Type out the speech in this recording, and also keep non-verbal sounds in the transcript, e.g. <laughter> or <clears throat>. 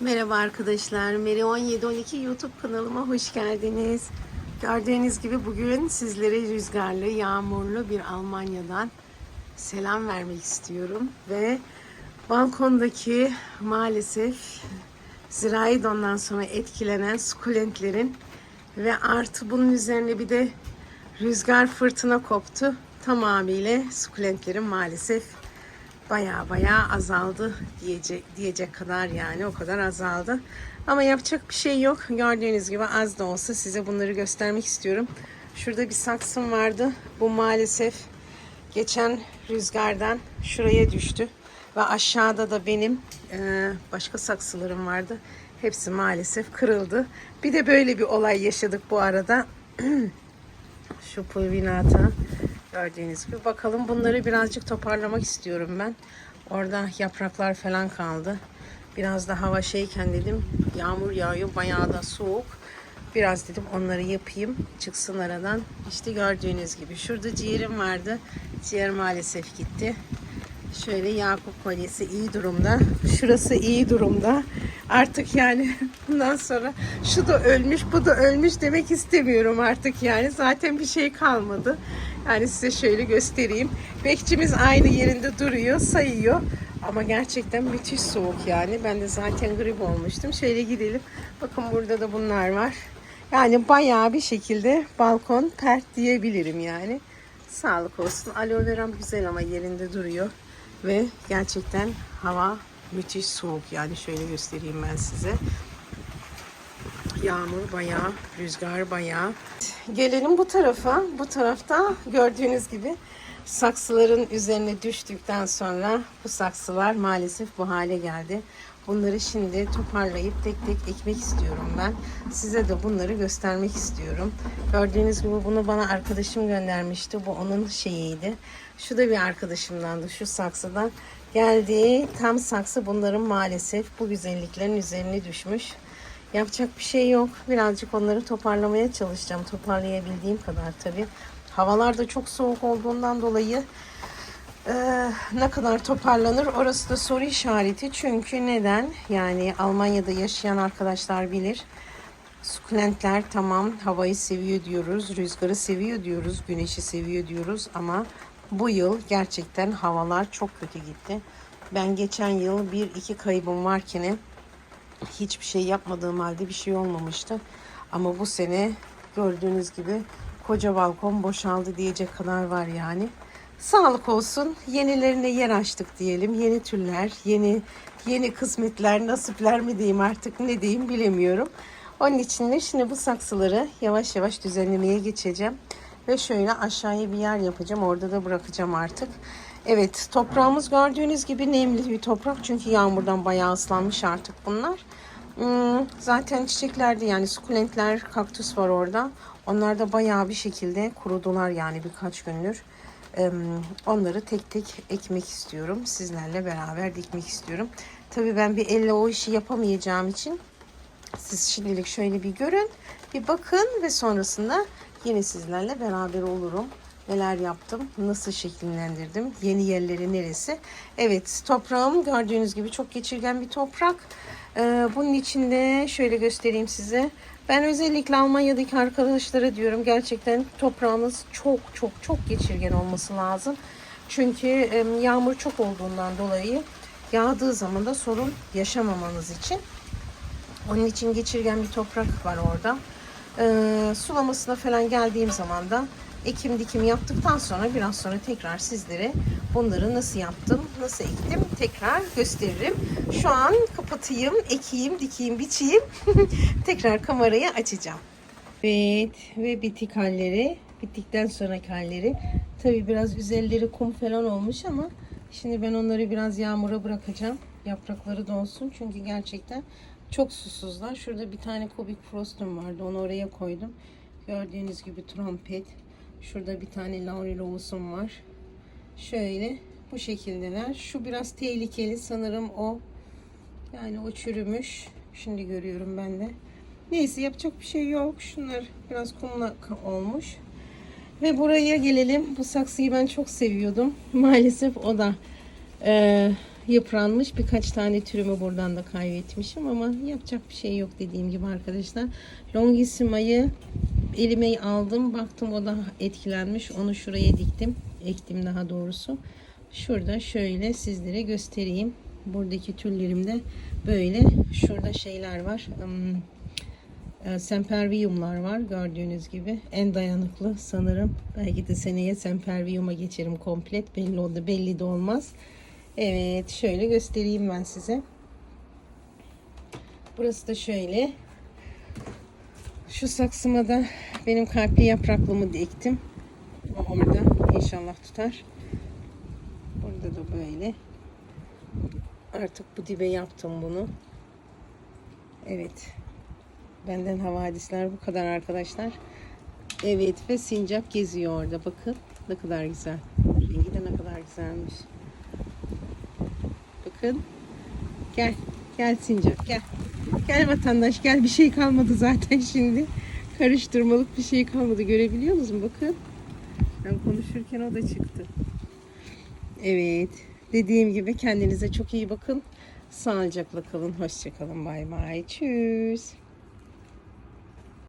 Merhaba arkadaşlar. Meri 1712 YouTube kanalıma hoş geldiniz. Gördüğünüz gibi bugün sizlere rüzgarlı, yağmurlu bir Almanya'dan selam vermek istiyorum ve balkondaki maalesef zirai dondan sonra etkilenen sukulentlerin ve artı bunun üzerine bir de rüzgar fırtına koptu. Tamamıyla sukulentlerin maalesef baya baya azaldı diyecek diyecek kadar yani o kadar azaldı. Ama yapacak bir şey yok. Gördüğünüz gibi az da olsa size bunları göstermek istiyorum. Şurada bir saksım vardı. Bu maalesef geçen rüzgardan şuraya düştü. Ve aşağıda da benim e, başka saksılarım vardı. Hepsi maalesef kırıldı. Bir de böyle bir olay yaşadık bu arada. <clears throat> Şu pulvinata gördüğünüz gibi. Bakalım bunları birazcık toparlamak istiyorum ben. Orada yapraklar falan kaldı. Biraz da hava şeyken dedim yağmur yağıyor bayağı da soğuk. Biraz dedim onları yapayım çıksın aradan. İşte gördüğünüz gibi şurada ciğerim vardı. Ciğer maalesef gitti. Şöyle Yakup kolyesi iyi durumda. Şurası iyi durumda. Artık yani <laughs> bundan sonra şu da ölmüş, bu da ölmüş demek istemiyorum artık yani. Zaten bir şey kalmadı. Yani size şöyle göstereyim. Bekçimiz aynı yerinde duruyor, sayıyor. Ama gerçekten müthiş soğuk yani. Ben de zaten grip olmuştum. Şöyle gidelim. Bakın burada da bunlar var. Yani bayağı bir şekilde balkon pert diyebilirim yani. Sağlık olsun. Aloe veram güzel ama yerinde duruyor. Ve gerçekten hava müthiş soğuk. Yani şöyle göstereyim ben size. Yağmur bayağı, rüzgar bayağı. Gelelim bu tarafa. Bu tarafta gördüğünüz gibi saksıların üzerine düştükten sonra bu saksılar maalesef bu hale geldi. Bunları şimdi toparlayıp tek tek ekmek istiyorum ben. Size de bunları göstermek istiyorum. Gördüğünüz gibi bunu bana arkadaşım göndermişti. Bu onun şeyiydi. Şu da bir arkadaşımdandı şu saksıdan. Geldi tam saksı bunların maalesef bu güzelliklerin üzerine düşmüş. Yapacak bir şey yok. Birazcık onları toparlamaya çalışacağım. Toparlayabildiğim kadar tabii. Havalar da çok soğuk olduğundan dolayı ee, ne kadar toparlanır orası da soru işareti. Çünkü neden? Yani Almanya'da yaşayan arkadaşlar bilir. Sukulentler tamam havayı seviyor diyoruz, rüzgarı seviyor diyoruz, güneşi seviyor diyoruz ama bu yıl gerçekten havalar çok kötü gitti. Ben geçen yıl bir iki kaybım varken hiçbir şey yapmadığım halde bir şey olmamıştı. Ama bu sene gördüğünüz gibi koca balkon boşaldı diyecek kadar var yani. Sağlık olsun. Yenilerine yer açtık diyelim. Yeni türler, yeni yeni kısmetler, nasipler mi diyeyim artık ne diyeyim bilemiyorum. Onun için de şimdi bu saksıları yavaş yavaş düzenlemeye geçeceğim. Ve şöyle aşağıya bir yer yapacağım. Orada da bırakacağım artık. Evet toprağımız gördüğünüz gibi nemli bir toprak. Çünkü yağmurdan bayağı ıslanmış artık bunlar. Hmm, zaten çiçeklerde yani sukulentler, kaktüs var orada. Onlar da bayağı bir şekilde kurudular yani birkaç gündür. Onları tek tek ekmek istiyorum. Sizlerle beraber dikmek istiyorum. Tabii ben bir elle o işi yapamayacağım için siz şimdilik şöyle bir görün, bir bakın ve sonrasında yine sizlerle beraber olurum. Neler yaptım, nasıl şekillendirdim, yeni yerleri neresi. Evet, toprağım gördüğünüz gibi çok geçirgen bir toprak. Ee, bunun içinde şöyle göstereyim size. Ben özellikle Almanya'daki arkadaşlara diyorum gerçekten toprağınız çok çok çok geçirgen olması lazım. Çünkü yağmur çok olduğundan dolayı yağdığı zaman da sorun yaşamamanız için. Onun için geçirgen bir toprak var orada. Ee, sulamasına falan geldiğim zaman da ekim dikim yaptıktan sonra biraz sonra tekrar sizlere bunları nasıl yaptım, nasıl ektim tekrar gösteririm. Şu an kapatayım, ekeyim, dikeyim, biçeyim. <laughs> tekrar kamerayı açacağım. Evet ve bitik halleri, bittikten sonraki halleri. Tabi biraz üzerleri kum falan olmuş ama şimdi ben onları biraz yağmura bırakacağım. Yaprakları donsun çünkü gerçekten çok susuzlar. Şurada bir tane kubik frostum vardı. Onu oraya koydum. Gördüğünüz gibi trompet. Şurada bir tane laurel ovusum var. Şöyle bu şekildeler. Şu biraz tehlikeli sanırım o. Yani o çürümüş. Şimdi görüyorum ben de. Neyse yapacak bir şey yok. Şunlar biraz kumla olmuş. Ve buraya gelelim. Bu saksıyı ben çok seviyordum. <laughs> Maalesef o da e, yıpranmış. Birkaç tane türümü buradan da kaybetmişim ama yapacak bir şey yok dediğim gibi arkadaşlar. Longissima'yı elime aldım. Baktım o da etkilenmiş. Onu şuraya diktim. Ektim daha doğrusu. Şurada şöyle sizlere göstereyim. Buradaki tüllerimde böyle şurada şeyler var. Hmm, e, Semperviumlar var gördüğünüz gibi. En dayanıklı sanırım. Belki de seneye Sempervium'a geçerim komplet. Belli oldu. Belli de olmaz. Evet şöyle göstereyim ben size. Burası da şöyle. Şu saksıma da benim kalpli yapraklımı ektim. O orada inşallah tutar. Burada da böyle. Artık bu dibe yaptım bunu. Evet. Benden havadisler bu kadar arkadaşlar. Evet ve sincap geziyor orada. Bakın ne kadar güzel. Rengi de ne kadar güzelmiş. Bakın. Gel. Gel sincap gel. Gel vatandaş gel. Bir şey kalmadı zaten <laughs> şimdi. Karıştırmalık bir şey kalmadı. Görebiliyor musun? Bakın. Ben konuşurken o da çıktı. Evet. Dediğim gibi kendinize çok iyi bakın. Sağlıcakla kalın. Hoşçakalın. Bay bay. Tschüss.